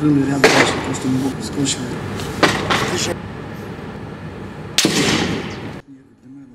Крылья ряд дальше, просто не бок скручивали.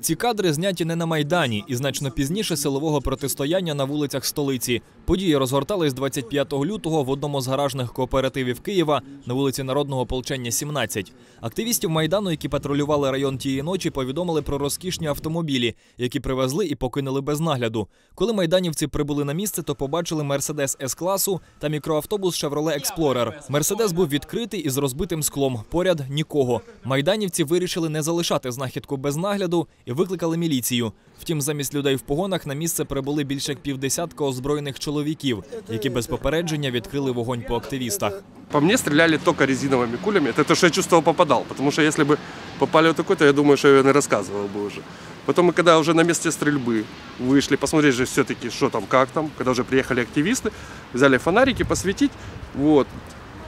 Ці кадри зняті не на майдані і значно пізніше силового протистояння на вулицях столиці. Події розгортались 25 лютого в одному з гаражних кооперативів Києва на вулиці Народного ополчення 17. Активістів майдану, які патрулювали район тієї ночі, повідомили про розкішні автомобілі, які привезли і покинули без нагляду. Коли майданівці прибули на місце, то побачили мерседес с класу та мікроавтобус Chevrolet Explorer. Мерседес був відкритий із розбитим склом. Поряд нікого. Майданівці вирішили не залишати знахідку без нагляду і викликали міліцію. Втім, замість людей в погонах на місце прибули більше як півдесятка озброєних чоловіків, які без попередження відкрили вогонь по активістах. По мне стреляли только резиновыми кулями. Это то, что я чувствовал, попадал. Потому что если бы попали вот такой, то я думаю, что я не рассказывал бы уже. Потом мы, когда уже на месте стрельбы вышли, посмотреть же все-таки, что там, как там, когда уже приехали активисты, взяли фонарики посветить, вот,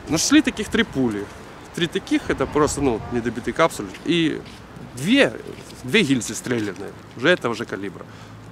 нашли таких три пули. Три таких, это просто, ну, недобитые капсулы. И две, две гильзы стрелянные, уже этого же калибра.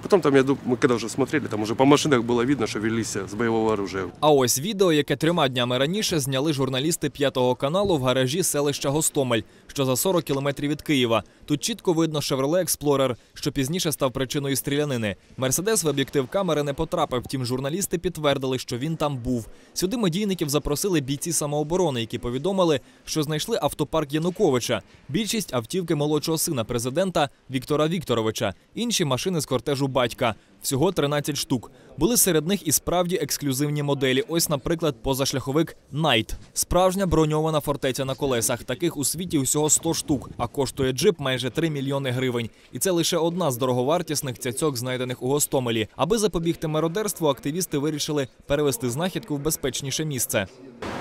Потом там, я думаю, мы когда уже смотрели, там уже по машинах было видно, что велись с боевого оружия. А ось відео, яке трьома днями раніше зняли журналісти п'ятого каналу в гаражі селища Гостомель, що за 40 кілометрів від Києва. Тут чітко видно Chevrolet Explorer, що пізніше став причиною стрілянини. Мерседес в об'єктив камери не потрапив. Втім, журналісти підтвердили, що він там був. Сюди медійників запросили бійці самооборони, які повідомили, що знайшли автопарк Януковича. Більшість автівки молодшого сина президента Віктора Вікторовича, інші машини з кортежу батька. Всього 13 штук. Були серед них і справді ексклюзивні моделі. Ось, наприклад, позашляховик Найт. Справжня броньована фортеця на колесах. Таких у світі усього 100 штук, а коштує джип майже 3 мільйони гривень. І це лише одна з дороговартісних цяцьок, знайдених у Гостомелі. Аби запобігти мародерству, активісти вирішили перевести знахідку в безпечніше місце.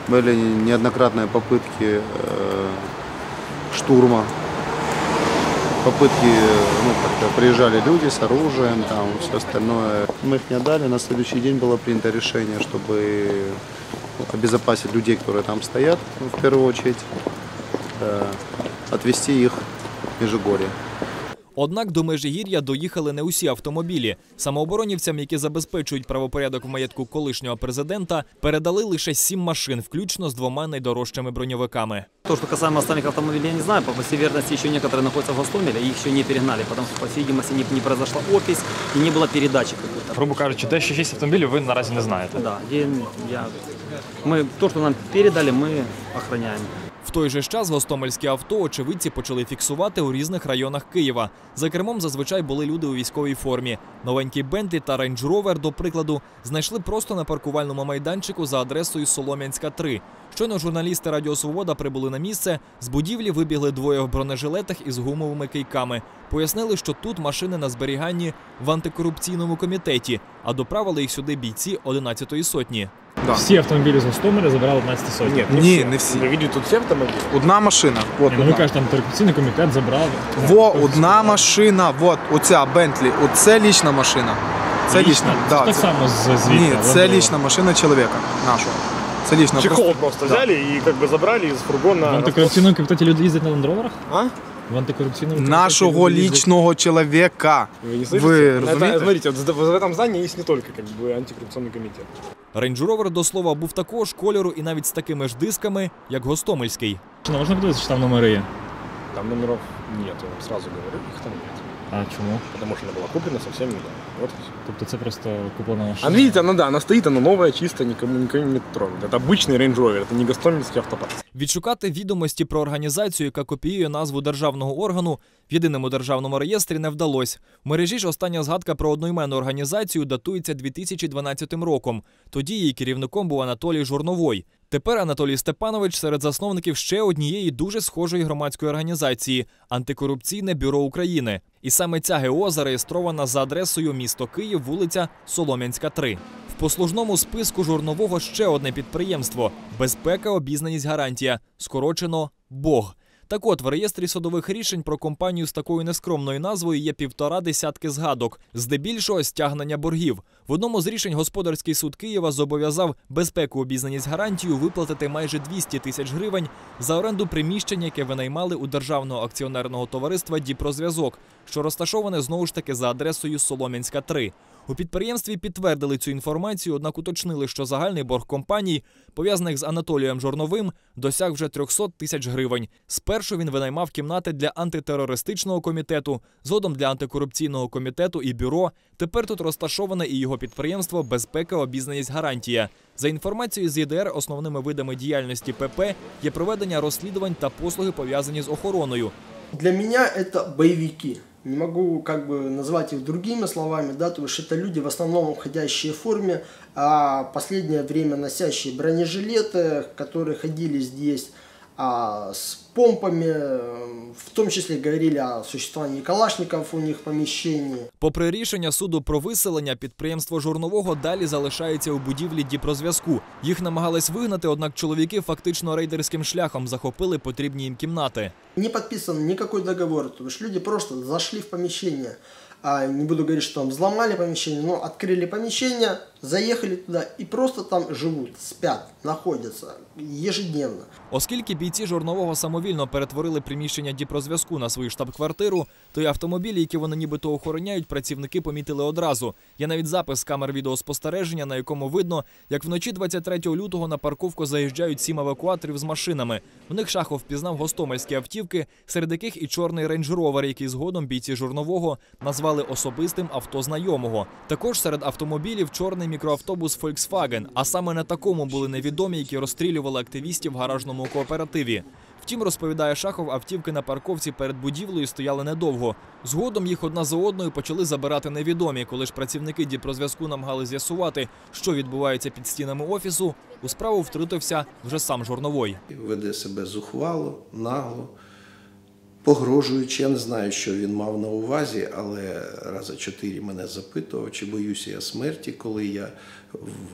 Были неоднократные попытки э, штурма, попытки, ну, как-то приезжали люди с оружием, там, все остальное. Мы их не отдали, на следующий день было принято решение, чтобы обезопасить людей, которые там стоят, в первую очередь, э, отвезти их в Межигорье. Однак до Межигір'я доїхали не усі автомобілі. Самооборонівцям, які забезпечують правопорядок в маєтку колишнього президента, передали лише сім машин, включно з двома найдорожчими броньовиками. То, что касаемо остальных автомобилей, я не знаю. По всей вероятности, еще некоторые находятся в Гостомеле, их еще не перегнали, потому что, по всей видимости, не, не произошла опись и не было передачи какой-то. Грубо кажучи, те, що 6 автомобілів ви наразі не знаєте. Да, я, я, мы, то, что нам передали, мы охраняем. В той же час гостомельські авто очевидці почали фіксувати у різних районах Києва. За кермом зазвичай були люди у військовій формі. Новенький Бентлі та Rover, до прикладу, знайшли просто на паркувальному майданчику за адресою Солом'янська 3. Щойно журналісти Радіо Свобода прибули на місце. З будівлі вибігли двоє в бронежилетах із гумовими кийками. Пояснили, що тут машини на зберіганні в антикорупційному комітеті, а доправили їх сюди бійці 11-ї сотні. Всі автомобілі з Гостомеля забрали 11 сотні. Ні, Ні, не всі. Ви видите тут всі автомобілі? Одна машина. Вот, Ні, ну ви одна. кажете, антикорупційний комітет забрав. Во, одна машина, вот, оця Бентлі, оце лічна машина. Це лічна, Це да, так це- само з звідти. Ні, Land це Rover. лічна машина чоловіка нашого. Це лічна Чехол просто Да. взяли і как бы забрали із фургона. В антикорупційному комітеті люди їздять на ландроверах? А? В антикорупційному комітеті Нашого люди їздять- лічного чоловіка. Вы не слышите? Ви Это, розумієте? смотрите, вот в этом здании есть не только как бы антикоррупционный комитет. Range Rover, до слова, був також кольору і навіть з такими ж дисками, як Гостомельський. Чи не можна подивитися, що там номери є? Там номеров ні я вам сразу говорю, їх там нет. А чому? Потому что она была куплена совсем недавно. Вот и всё. Тобто це просто куплена машина? А видите, она да, она стоит, она новая, чистая, никому, никому не тронут. Это обычный Range Rover, это не гастомельский автопарк. Відшукати відомості про організацію, яка копіює назву державного органу в єдиному державному реєстрі, не вдалося. В мережі ж остання згадка про одноіменну організацію датується 2012 роком. Тоді її керівником був Анатолій Журновой. Тепер Анатолій Степанович серед засновників ще однієї дуже схожої громадської організації Антикорупційне бюро України. І саме ця ГО зареєстрована за адресою місто Київ, вулиця Солом'янська, 3. В послужному списку журнового ще одне підприємство безпека, обізнаність, гарантія, скорочено БОГ. Так от, в реєстрі судових рішень про компанію з такою нескромною назвою є півтора десятки згадок, здебільшого стягнення боргів. В одному з рішень господарський суд Києва зобов'язав безпеку, обізнаність, гарантію виплатити майже 200 тисяч гривень за оренду приміщення, яке винаймали у державного акціонерного товариства Діпрозв'язок, що розташоване знову ж таки за адресою Солом'янська 3. У підприємстві підтвердили цю інформацію, однак уточнили, що загальний борг компаній, пов'язаних з Анатолієм Жорновим, досяг вже 300 тисяч гривень. Спершу він винаймав кімнати для антитерористичного комітету, згодом для антикорупційного комітету і бюро. Тепер тут розташоване і його підприємство Безпека, обізнаність, гарантія. За інформацією з ЄДР, основними видами діяльності ПП є проведення розслідувань та послуги пов'язані з охороною. Для меня это боевики. Не могу как бы назвать их другими словами, да, то есть это люди в основном входящие в форме, а последнее время носящие бронежилеты, которые ходили здесь а, с помпами, э, в том числе говорили о существовании калашников у них в помещении. Попри рішення суду про виселення, підприємство журнового далі залишається у будівлі Діпрозв'язку. Їх намагались вигнати, однак чоловіки фактично рейдерським шляхом захопили потрібні їм кімнати. Не подписан никакой договор, то есть люди просто зашли в помещение, а, не буду говорить, что там взломали помещение, но открыли помещение, заехали туда и просто там живут, спят, находятся ежедневно. Оскільки бійці журнового самовільно перетворили приміщення Діпрозв'язку на свою штаб-квартиру, то й автомобілі, які вони нібито охороняють, працівники помітили одразу. Є навіть запис камер відеоспостереження, на якому видно, як вночі 23 лютого на парковку заїжджають сім евакуаторів з машинами. В них Шахов впізнав гостомельські автівки, серед яких і чорний рейндж-ровер, який згодом бійці журнового назвали особистим авто знайомого. Також серед автомобілів чорний мікроавтобус Volkswagen, а саме на такому були невідомі, які розстрілювали активістів в гаражному кооперативі. Втім, розповідає Шахов, автівки на парковці перед будівлею стояли недовго. Згодом їх одна за одною почали забирати невідомі. Коли ж працівники Діпрозв'язку намагали з'ясувати, що відбувається під стінами офісу, у справу втрутився вже сам журновой. веде себе зухвало, нагло, погрожуючи. Я не знаю, що він мав на увазі, але рази чотири мене запитував, чи боюся я смерті, коли я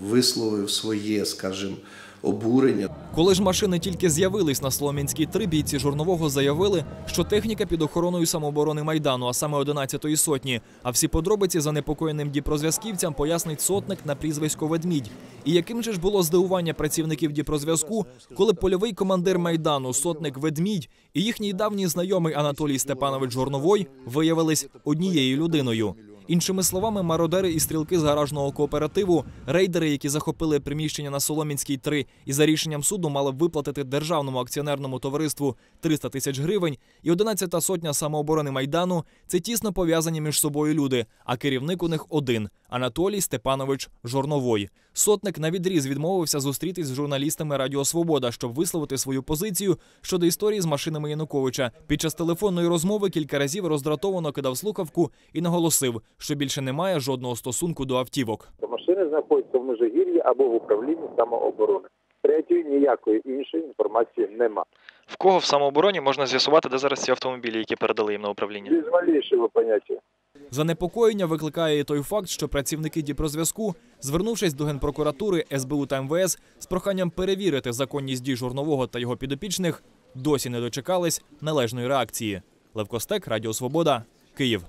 висловив своє, скажімо, обурення. Коли ж машини тільки з'явились на Солом'янській 3, бійці журнового заявили, що техніка під охороною самооборони майдану, а саме 11-ї сотні. А всі подробиці занепокоєним діпрозв'язківцям пояснить сотник на прізвисько Ведмідь. І яким же ж було здивування працівників діпрозв'язку, коли польовий командир майдану, сотник Ведмідь і їхній давній знайомий Анатолій Степанович Жорновой виявились однією людиною. Іншими словами, мародери і стрілки з гаражного кооперативу, рейдери, які захопили приміщення на Соломінській 3 і за рішенням суду мали виплатити державному акціонерному товариству 300 тисяч гривень, і 11-та сотня самооборони майдану це тісно пов'язані між собою люди. А керівник у них один Анатолій Степанович Жорновой. Сотник на відріз відмовився зустрітись з журналістами Радіо Свобода, щоб висловити свою позицію щодо історії з машинами Януковича. Під час телефонної розмови кілька разів роздратовано кидав слухавку і наголосив, що більше немає жодного стосунку до автівок. Машини знаходяться в Межигір'ї або в управлінні самооборони. Третьої ніякої іншої інформації нема. В кого в самообороні можна з'ясувати, де зараз ці автомобілі, які передали їм на управління? Без малейшого поняття. Занепокоєння викликає і той факт, що працівники Діпрозв'язку, звернувшись до Генпрокуратури, СБУ та МВС з проханням перевірити законність дій журнового та його підопічних, досі не дочекались належної реакції. Левкостек Радіо Свобода, Київ.